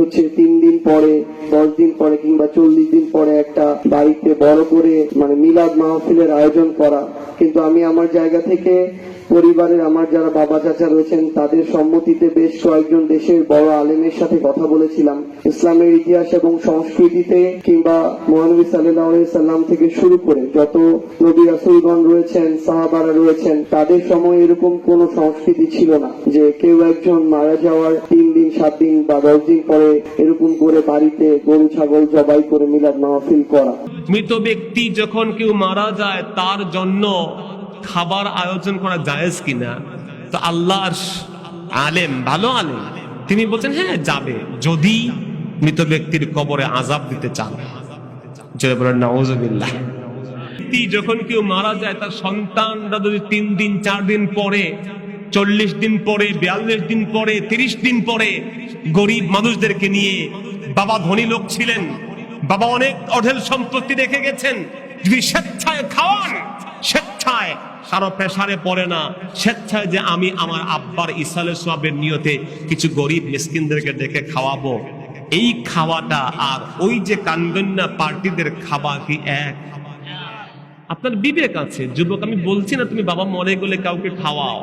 হচ্ছে তিন দিন পরে, দশ দিন পরে কিংবা চল্লিশ দিন পরে একটা বাড়িতে বড় করে মানে মিলাদ মাহফিলের আয়োজন করা। কিন্তু আমি আমার জায়গা থেকে, পরিবারের আমার যারা বাবা চাচা রয়েছেন, তাদের সম্মতিতে বেশ কয়েকজন দেশের বড় আলেমের সাথে কথা বলেছিলাম। ইসলামের ইতিহাস এবং সংস্কৃতিতে কিংবা মহানবী সাল্লাম থেকে শুরু করে, যত নবী রাসুলগণ রয়েছেন, সাহাবারা রয়েছেন, তাদের সময় এরকম কোন সংস্কৃতি ছিল না যে কেউ একজন মারা যাওয়ার তিন সাত দিন বা দশ দিন পরে এরকম করে বাড়িতে গরু, ছাগল জবাই করে মিলাদ মাহফিল করা। মৃত ব্যক্তি যখন কেউ মারা যায়, তার জন্য খাবার আয়োজন করা জায়েজ কিনা? তো আল্লাহর আলেম, ভালো আলেম। তিনি বলছেন হ্যাঁ যাবে। যদি মৃত ব্যক্তির কবরে আজাব দিতে চান। যখন কেউ মারা যায়, তার সন্তানরা যদি তিন দিন, চার দিন পরে চল্লিশ দিন পরে, বিয়াল্লিশ দিন পরে, তিরিশ দিন পরে গরিব মানুষদেরকে নিয়ে বাবা ধনী লোক ছিলেন। বাবা অনেক অঢেল সম্পত্তি রেখে গেছেন। যদি স্বেচ্ছায় খাওয়ান, স্বেচ্ছায় কারও প্রেসারে পড়ে না। স্বেচ্ছায় যে আমি আমার আব্বার ইসালের সোয়াবের নিয়তে কিছু গরিব মিসকিনদেরকে ডেকে খাওয়াবো। এই খাওয়াটা আর ওই যে কানগন্যা পার্টিদের খাওয়া কি এক? আপনার বিবেক আছে। যুবক, আমি বলছি না তুমি বাবা মরে গেলে কাউকে খাওয়াও।